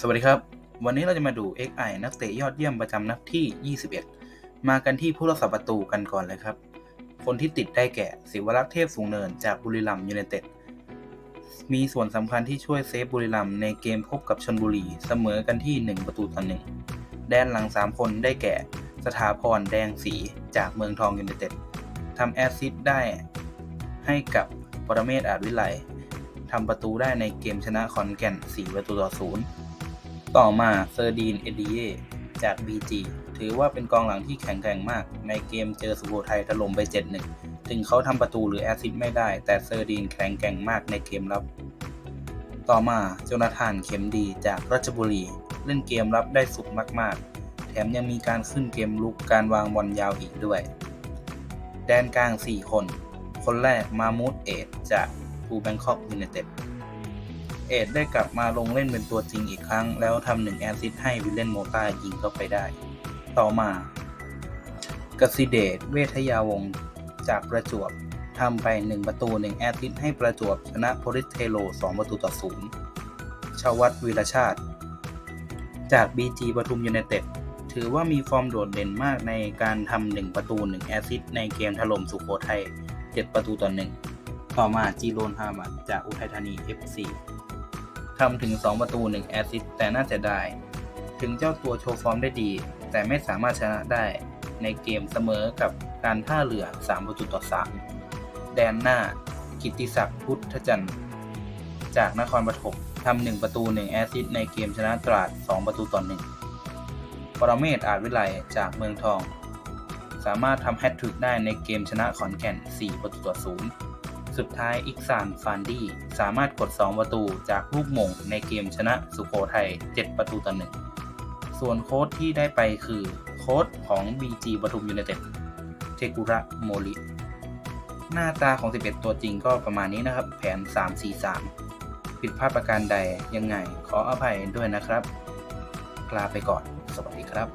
สวัสดีครับ วันนี้เราจะมาดู XI นักเตะยอดเยี่ยมประจำนัดที่ 21 มากันที่ผู้รักษาประตูกันก่อนเลยครับ คนที่ติดได้แก่ศิวรักษ์เทพสูงเนินจากบุรีรัมย์ยูไนเต็ด มีส่วนสำคัญที่ช่วยเซฟบุรีรัมย์ในเกมพบกับชนบุรีเสมอกันที่ 1 ประตูต่อหนึ่งแดนหลัง 3 คนได้แก่สถาพรแดงสีจากเมืองทองยูไนเต็ดทำแอสซิสต์ได้ให้กับปรเมศอาจวิไลทำประตูได้ในเกมชนะขอนแก่น 4 ประตูต่อ0 ต่อมาเซอร์ดีนเอดีเยจาก BG ถือว่าเป็นกองหลังที่แข็งแกร่งมาก ในเกมเจอสุโขทัยถล่มไป 7-1 ถึงเขาทำประตูหรือแอซิสไม่ได้ แต่เซอร์ดีนแข็งแกร่งมากในเกมรับ ต่อมาโจนาธานเข็มดีจากราชบุรี เล่นเกมรับได้สุดมาก ๆ แถมยังมีการขึ้นเกมลุกการวางบอลยาวอีกด้วย แดนกลาง 4 คน คนแรกมามูดเอดจากทูแบงคอกยูไนเต็ด เอ็ดได้กลับมาลงเล่นเป็นตัวจริงอีกครั้ง แล้วทำหนึ่งแอสซิสต์ให้วิลเลนโมตายิงเข้าไปได้ ต่อมากสิเดชเวทยาวงศ์จากประจวบทำไป 1 ประตู 1 แอสซิสต์ให้ประจวบชนะโพลิสเทโล 2 ประตูต่อ0ชวัตวีรชาติ จาก BG ปทุมยูไนเต็ดถือว่ามีฟอร์มโดดเด่นมากในการทำ1ประตู 1 แอสซิสต์ในเกมถล่มสุโขทัย7ประตูต่อ1ต่อมาจีโรนฮามัดจากอุทัยธานี FC ทำถึง 2 ประตู 1 แอสซิสต์แต่น่าเสียดาย ถึงเจ้าตัวโชว์ฟอร์มได้ดี แต่ไม่สามารถชนะได้ในเกมเสมอกับการท่าเรือ 3 ประตูต่อ 3 แดนหน้า กิติศักดิ์พุทธจันทร์ จากนครปฐมทำ1ประตู 1 แอสซิสต์ในเกมชนะตราด 2 ประตูต่อ 1 ปรเมศอาจวิไลจากเมืองทอง สามารถทำแฮตทริกได้ในเกมชนะขอนแก่น 4 ประตูต่อ 0 สุดท้ายอิกซานฟานดี้สามารถกด 2 ประตูจากลูกหม่งในเกมชนะสุโขทัย 7 ประตูต่อ1ส่วนโค้ชที่ได้ไปคือโค้ชของ BG ปทุมยูไนเต็ดเทกุระโมริหน้าตาของ 11 ตัวจริงก็ประมาณนี้นะครับ แผน 3-4-3 ผิดพลาดประการใดยังไงขออภัยด้วยนะครับ ลาไปก่อน สวัสดีครับ